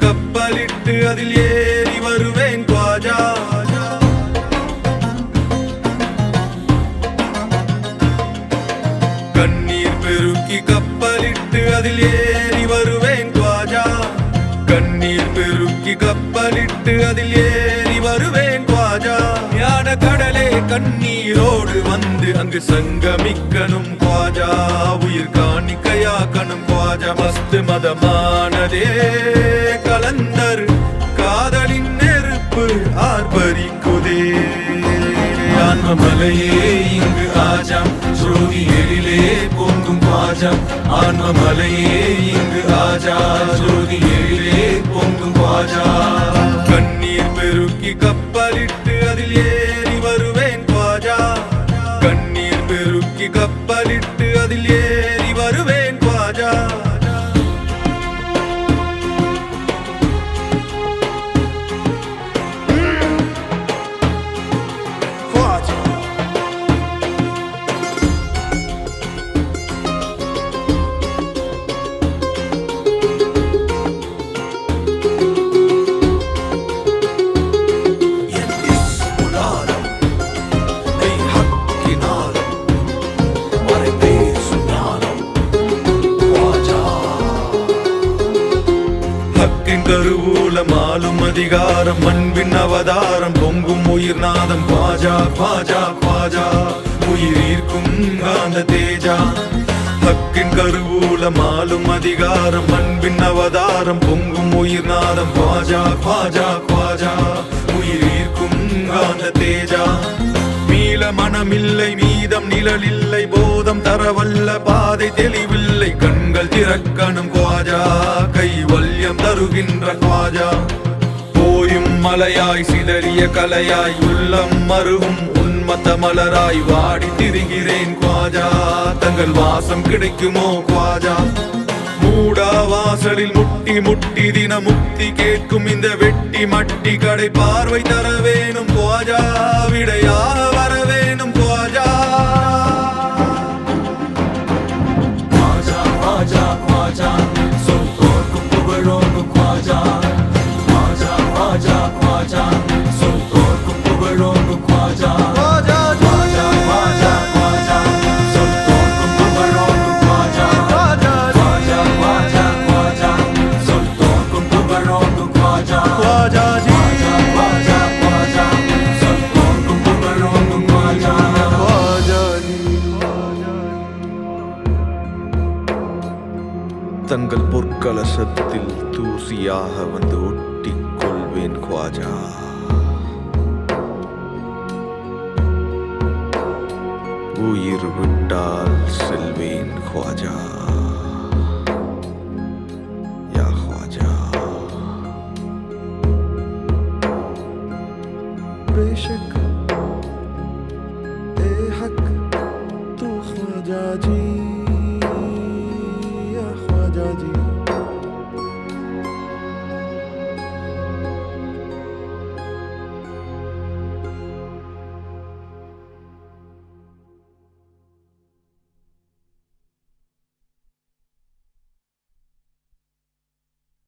கப்பலிட்டு அதில் ஏறி வருவேன் குவாஜா. கண்ணீர் பெருக்கி கப்பலிட்டு அதில் ஏறி வருவேன் குவாஜா. கண்ணீர் பெருக்கி கப்பலிட்டு அதில் ஏறி வருவேன் குவாஜா. ஞான கடலே கண்ணீரோடு வந்து அங்கு சங்கமிக்கணும் குவாஜா. உயிர் காணிக்கையாக்கணும் குவாஜா மஸ்து மதமானதே. கலந்தர் காதலின் நெருப்பு ஆர்ப்பரிக்குதே. ஆன்மமலையே இங்கு ஆஜாம். ஜோதி எழிலே பொங்கும் குவாஜம் ஆன்மமலையே இங்கு ஆஜா ஜோதி எழிலே பொங்கும் குவாஜா கண்ணீர் பெருக்கி கப்பலிட்டு அதில் ஏறி வருவேன் குவாஜா கண்ணீர் பெருக்கி கப்பலிட்டு அதில் ஏறி வருவேன் குவாஜா கருவூலம் ஆளும் அதிகாரம் அன்பின் அவதாரம் பொங்கும் உயிர் நாதம் பாஜா பாஜா பாஜா. உயிரீர்க்கும் காந்த தேஜா. ஹக்கின் கருவூலம் ஆளும் அதிகாரம் அன்பின் அவதாரம் பொங்கும் உயிர் நாதம் பாஜா பாஜா பாஜா. உயிரீர்க்கும் காந்த தேஜா. மீள மனமில்லை மீதம் நிழலில்லை போதம் தரவல்ல பாதை தெளிவில்லை கண் கண்கள் திறக்கணும் குவாஜா. கைவல்யம் தருகின்ற குவாஜா. போயும் மலையாய் சிதறிய கலையாய் உள்ளம் மருகும் உன்மத்த மலராய் வாடி திரிகிறேன் குவாஜா. தங்கள் வாசம் கிடைக்குமோ குவாஜா. மூடா வாசலில் முட்டி முட்டி தின முக்தி கேட்கும் இந்த வெட்டி மட்டி கடை பார்வை தர வேணும் குவாஜா. விடையாக John. கலசத்தில் தூசியாக வந்து ஒட்டிக் கொள்வேன் குவாஜா உயிர் விட்டால் செல்வேன் குவாஜா யா குவாஜா बेशक ए हक तू ख्वाजा जी या ख्वाजा जी